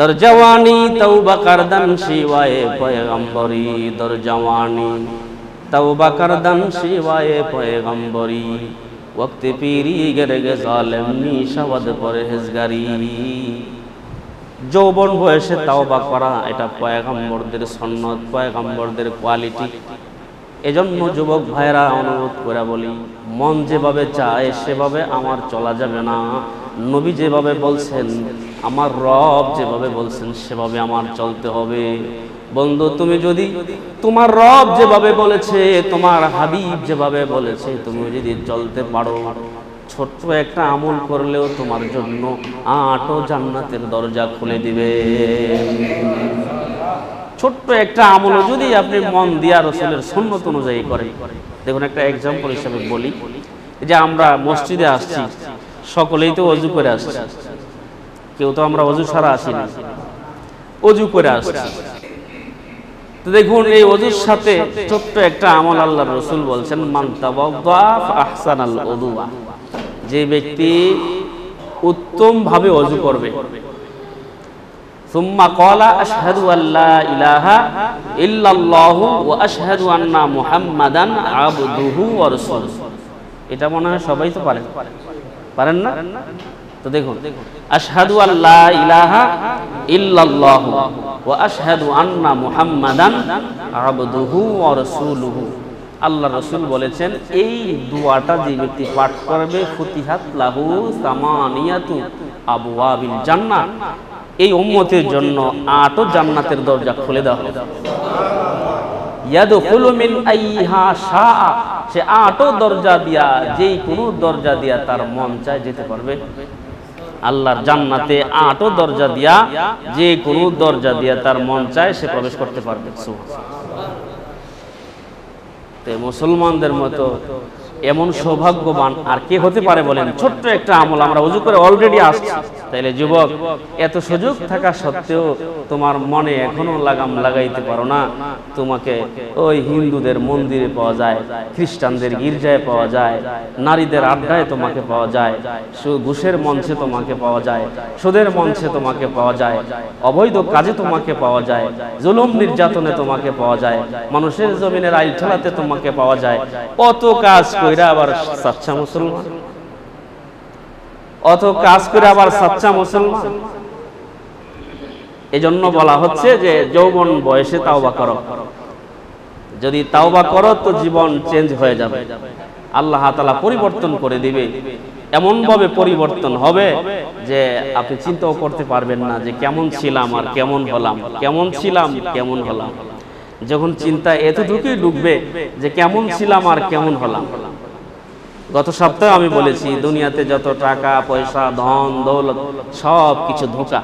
দর জওয়ানি তৌবা করদন শিবায়ে পয়গম্বরি দর জওয়ানি তৌবা করদন শিবায়ে পয়গম্বরি। ওক্ত পীরি গেরগে জালেম নিশাবদ পরহেজগারি। যৌবন বয়সে তাওবা করা, এটা পয়গম্বরদের সন্ন্যত, পয়গম্বরদের কোয়ালিটি। এজন্য যুবক ভাইরা অনুরোধ করে বলি, মন যেভাবে চায় সেভাবে আমার চলা যাবে না। নবী যেভাবে বলছেন, আমার রব যেভাবে বলছেন, সেভাবে আমার চলতে হবে। বন্ধু, তুমি যদি তোমার রব যেভাবে বলেছে, তোমার হাবিব যেভাবে বলেছে, তুমি যদি চলতে পারো, ছোট্ট একটা আমল করলেও তোমার জন্য আটও জান্নাতের দরজা খুলে দিবে। ছোট্ট একটা আমল যদি আপনি মন দিয়া রসুলের সন্ন্যত অনুযায়ী করেন। দেখুন, একটা এক্সাম্পল হিসাবে বলি। যে আমরা মসজিদে আসছি সকলেই তো অজু করে আসছি কেউ তো আমরা অজু ছাড়া আসি না অজু করে আসছি তো দেখুন এই অজুর সাথে ছোট্ট একটা আমল আল্লাহ রসুল বলছেন মান্তাবাফ আহসান আল অদুয়া যে ব্যক্তি উত্তম ভাবে অজু করবে ثم قال أشهد أن لا إله إلا الله وأشهد أن محمدا عبده ورسوله এটা মনে হয় সবাই তো পারেন পারেন না? তো দেখুন আশহাদু আল্লাহ ইলাহা ইল্লাল্লাহ ওয়া আশহাদু আন্না মুহাম্মাদান আবদুহু ওয়া রাসূলুহু। আল্লাহ রসুল বলেছেন এই দুয়াটা যে ব্যক্তি পাঠ করবে ফতিহাত লাহু সামানিয়াতু আবওয়াবিল জান্নাত এই উম্মতের জন্য আটও জান্নাতের দরজা খুলে দেওয়া হবে ইয়াদখুলু মিন আইহা শাআ। সে আটও দরজা দিয়া, যেই কোনো দরজা দিয়া তার মন চায় যেতে পারবে। আল্লাহর জান্নাতে আটও দরজা দিয়া, যে কোনো দরজা দিয়া তার মন চায় সে প্রবেশ করতে পারবে। মুসলমানদের মতো এমন সৌভাগ্যবান আর কে হতে পারে বলেন? ছোট্ট একটা আমল, আমরা উজু করে অলরেডি আসছি। তাইলে যুবক, এত সুযোগ থাকা সত্ত্বেও তোমার মনে এখনও লাগাম লাগাইতে পারো না। তোমাকে ওই হিন্দুদের মন্দিরে পাওয়া যায়, খ্রিস্টানদের গির্জায় পাওয়া যায়, নারীদের আড্ডায় তোমাকে পাওয়া যায় ঘুষের মঞ্চে তোমাকে পাওয়া যায়, সুদের মঞ্চে তোমাকে পাওয়া যায়, অবৈধ কাজে তোমাকে পাওয়া যায়, জুলুম নির্যাতনে তোমাকে পাওয়া যায়, মানুষের জমিনের আইল ঠেলাতে তোমাকে পাওয়া যায় কত কাজ কইরা আবার সাচ্চা মুসলমান? অত কাজ করে আবার সাচ্চা মুসলমান? এজন্য বলা হচ্ছে যে যৌবন বয়সে তাওবা করো। যদি তাওবা করো তো জীবন চেঞ্জ হয়ে যাবে। আল্লাহ তালা পরিবর্তন করে দিবে। এমন ভাবে পরিবর্তন হবে যে আপনি চিন্তাও করতে পারবেন না যে কেমন ছিলাম আর কেমন হলাম। কেমন ছিলাম, কেমন হলাম। যখন চিন্তা এতটুকুই ডুববে যে কেমন ছিলাম আর কেমন হলাম। গত সপ্তাহে আমি বলেছি, দুনিয়াতে যত টাকা, পয়সা, ধন, দৌলত, সব কিছু ধোকা।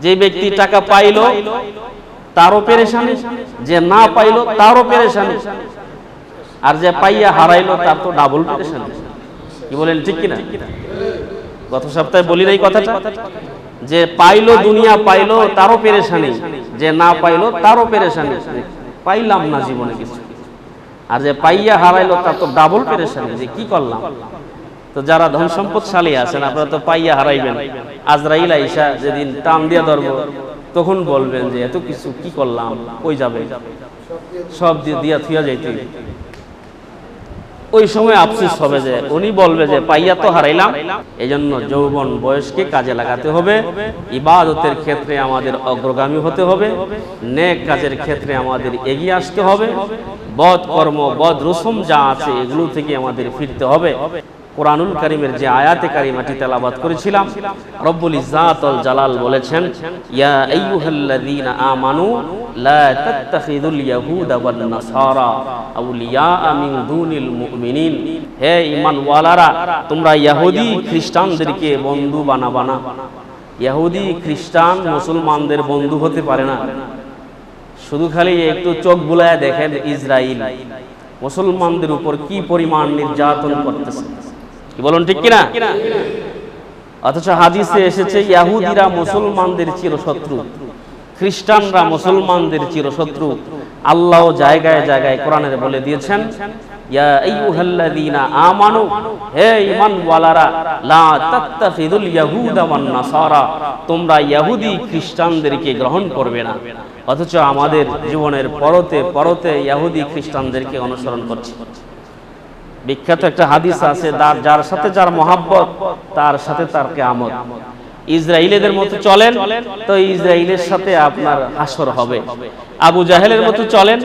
যে ব্যক্তি টাকা পাইল, তারও পেরেশানি। যে না পাইল, তারও পেরেশানি। আর যে পাইয়া হারাইলো, তার তো ডাবল পেরেশানি। কি বলেন, ঠিক কিনা? গত সপ্তাহে বলি নাই কথাটা। যে পাইলো, দুনিয়া পাইলো, তারও পেরেশানি। যে না পাইলো, তারও পেরেশানি। পাইলাম না জীবনে কিছু। আর যে পাইয়া হারাইলো তার তো ডাবল পেরেশানি, যে কি করলাম? তো যারা ধন সম্পদশালী আছেন, আপনারা তো পাইয়া হারাইবেন। আজরাইল আইসা যেদিন টান দিয়া ধরব, তখন বলবেন যে, এত কিছু কি করলাম? কই যাবে? সব দিয়ে দিয়া থুয়া যাইতে ওই সময় আফসোস হবে যে উনি বলবে যে পাইয়া তো হারাইলাম। এই জন্য যৌবন বয়সকে কাজে লাগাতে হবে। ইবাদতের ক্ষেত্রে আমাদের অগ্রগামী হতে হবে। নেক কাজের ক্ষেত্রে আমাদের এগিয়ে আসতে হবে। বধ কর্ম বধ রসম যা আছে এগুলো থেকে আমাদের ফিরতে হবে। কোরআনুল করিমের যে আয়াতে কারিমাটি তেলাবাদ করেছিলাম, রব্বুল ইজাতল জালাল বলেছেন, ইয়া আইয়ুহাল্লাযীনা আমানু লা তাত্তাখিযুল ইয়াহুদা ওয়ান নাসারা আউলিয়া মিন দুনিল মুমিনিন। হে ঈমানওয়ালারা, তোমরা ইহুদি খ্রিস্টানদেরকে বন্ধু বানাবা না। ইহুদি খ্রিস্টান, মুসলমানদের বন্ধু হতে পারে না। শুধু খালি একটু চোখ বুলায় দেখেন ইসরায়েল মুসলমানদের উপর কি পরিমাণ নির্যাতন করতেছে। বলুন ঠিক কিনা? অথচ হাদিসে এসেছে, ইয়াহুদিরা মুসলমানদের চিরশত্রু, খ্রিস্টানরা মুসলমানদের চিরশত্রু। আল্লাহ জায়গায় জায়গায় কোরআনের বলে দিয়েছেন ইয়াহুদা তোমরা খ্রিস্টানদেরকে গ্রহণ করবে না। অথচ আমাদের জীবনের পরতে পরতে ইহুদি খ্রিস্টানদেরকে অনুসরণ করছি। বিখ্যাত একটা হাদিস আছে তার যার সাথে যার মহাব্বত তার সাথে তার কেয়ামত। ইসরায়েলের মতো চলেন তো ইসরায়েলের সাথে আপনার আসর হবে। আবু জাহেলের মতো চলেন।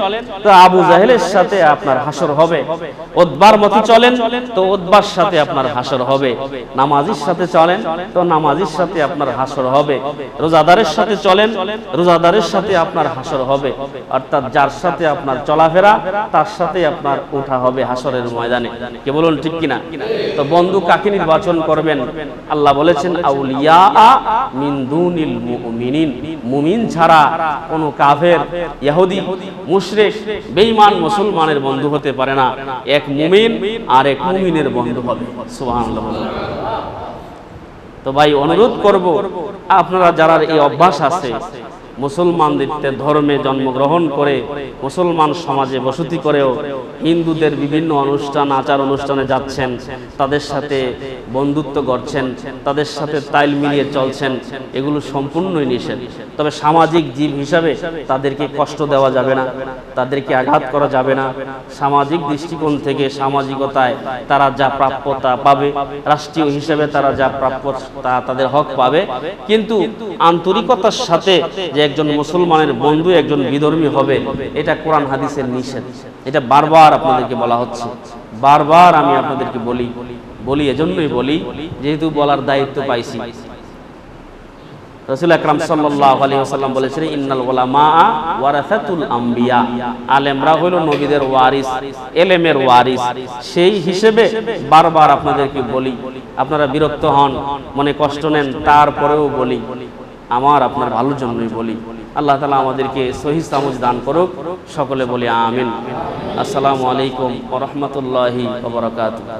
তো আবু জাহেলের সাথে আপনার হাসর হবে। ওদবার মতো চলেন। তো ওদবার সাথে আপনার হাসর হবে। নামাজির সাথে চলেন। তো নামাজির সাথে আপনার হাসর হবে। রোজাদারের সাথে চলেন। রোজাদারের সাথে আপনার হাসর হবে। অর্থাৎ যার সাথে আপনার চলাফেরা তার সাথে আপনার ওঠা হবে হাসরের ময়দানে। কে বলুন ঠিক কিনা? তো বন্ধু কাকে নির্বাচন করবেন? আল্লাহ বলেছেন আউলিয়া মিন দুনিল মুমিনিন। মুমিন ছাড়া কোন কাফের ইহুদি মুশরেক, বেঈমান মুসলমানের বন্ধু হতে পারে না। এক মুমিন আর এক মুমিনের বন্ধু হবে। সুবহানাল্লাহ। তো ভাই, অনুরোধ করব, আপনারা যারা এই অভ্যাস আছে মুসলমানদের ধর্মে জন্মগ্রহণ করে মুসলমান সমাজে বসতি করেও হিন্দুদের বিভিন্ন অনুষ্ঠান, আচার অনুষ্ঠানে যাচ্ছেন, তাদের সাথে বন্ধুত্ব করছেন তাদের সাথে তাইল মিলিয়ে চলছেন, এগুলো সম্পূর্ণই নিষেধ। তবে সামাজিক জীব হিসাবে তাদেরকে কষ্ট দেওয়া যাবে না, তাদেরকে আঘাত করা যাবে না। সামাজিক দৃষ্টিকোণ থেকে সামাজিকতায় তারা যা প্রাপ্যতা পাবে, রাষ্ট্রীয় হিসেবে তারা যা প্রাপ্য তা তাদের হক পাবে। কিন্তু আন্তরিকতার সাথে যে একজন মুসলমানের বন্ধু, একজন বিধর্মী হবে, এটা কোরআন হাদিসের নিষেধ। এটা বারবার আপনাদেরকে বলা হচ্ছে। বারবার আমি আপনাদেরকে বলি বলি এজন্যই বলি, যেহেতু বলার দায়িত্ব পাইছি। রসুল আকরাম বলেছেন, ইন্নাল ওয়ারাসাতুল আলেমরা নবীদের ওয়ারিস, এলেমের ওয়ারিস। সেই হিসেবে বারবার আপনাদেরকে বলি, আপনারা বিরক্ত হন, মনে কষ্ট নেন, তারপরেও বলি। আমার আপনার ভালোর জন্যই বলি। আল্লাহ তালা আমাদেরকে সহি সামুজ দান করুক। সকলে বলি আমিন। আসসালামু আলাইকুম রহমতুল্লাহি